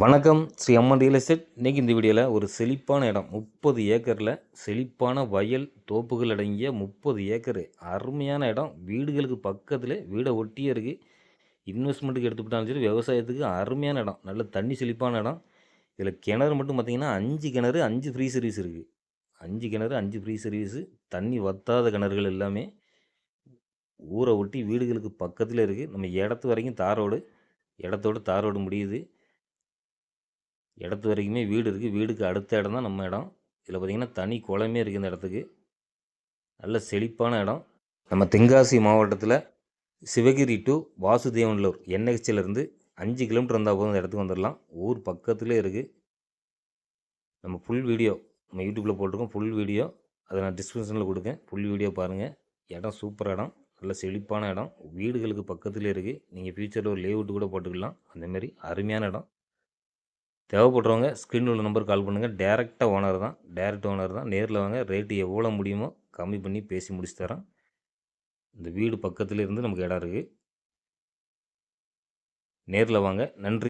வணக்கம் ஸ்ரீ அம்மன் real estate இன்றைக்கி இந்த வீடியோவில் ஒரு செழிப்பான இடம் முப்பது ஏக்கரில் செழிப்பான வயல் தோப்புகள் அடங்கிய முப்பது ஏக்கர் அருமையான இடம். வீடுகளுக்கு பக்கத்தில் வீடை ஒட்டியே இருக்குது இன்வெஸ்ட்மெண்ட்டுக்கு எடுத்துக்கிட்டாலும் சரி விவசாயத்துக்கு அருமையான இடம் நல்ல தண்ணி செழிப்பான இடம். இதில் கிணறு மட்டும் பார்த்திங்கன்னா அஞ்சு கிணறு அஞ்சு ஃப்ரீ சர்வீஸ் இருக்குது அஞ்சு கிணறு அஞ்சு ஃப்ரீ சர்வீஸு தண்ணி வத்தாத கிணறுகள் எல்லாமே ஊரை ஒட்டி வீடுகளுக்கு பக்கத்தில் இருக்குது நம்ம இடத்து வரைக்கும் தாரோடு இடத்தோடு தாரோடு முடியுது. இடத்து வரைக்குமே வீடு இருக்குது வீடுக்கு அடுத்த இடம் தான் நம்ம இடம். இதில் பார்த்திங்கன்னா தனி குளமே இருக்குது இந்த இடத்துக்கு. நல்ல செழிப்பான இடம். நம்ம தென்காசி மாவட்டத்தில் சிவகிரி டு வாசுதேவன்லூர் என்ஹெச்சிலேருந்து அஞ்சு கிலோமீட்டர் வந்தால் போதும் இந்த இடத்துக்கு வந்துடலாம் ஊர் பக்கத்துலேயே இருக்குது நம்ம ஃபுல் வீடியோ நம்ம யூடியூப்பில் போட்டிருக்கோம். ஃபுல் வீடியோ அதை நான் டிஸ்கிரிப்ஷனில் கொடுக்கேன். ஃபுல் வீடியோ பாருங்கள் இடம் சூப்பர் இடம். நல்ல செழிப்பான இடம். வீடுகளுக்கு பக்கத்துலேயே இருக்குது நீங்கள் ஃப்யூச்சரில் ஒரு லேஅவுட் கூட போட்டுக்கலாம். அந்தமாரி அருமையான இடம். தேவைப்படுறவங்க ஸ்க்ரீன் உள்ள நம்பர் கால் பண்ணுங்கள் டேரெக்டாக ஓனர் தான். டேரெக்ட் ஓனர் தான். நேரில் வாங்க. ரேட்டு எவ்வளோ முடியுமோ கம்மி பண்ணி பேசி முடிச்சு தரேன். இந்த வீடு பக்கத்தில் இருந்து நமக்கு இடம் இருக்குது நேரில் வாங்க. நன்றி.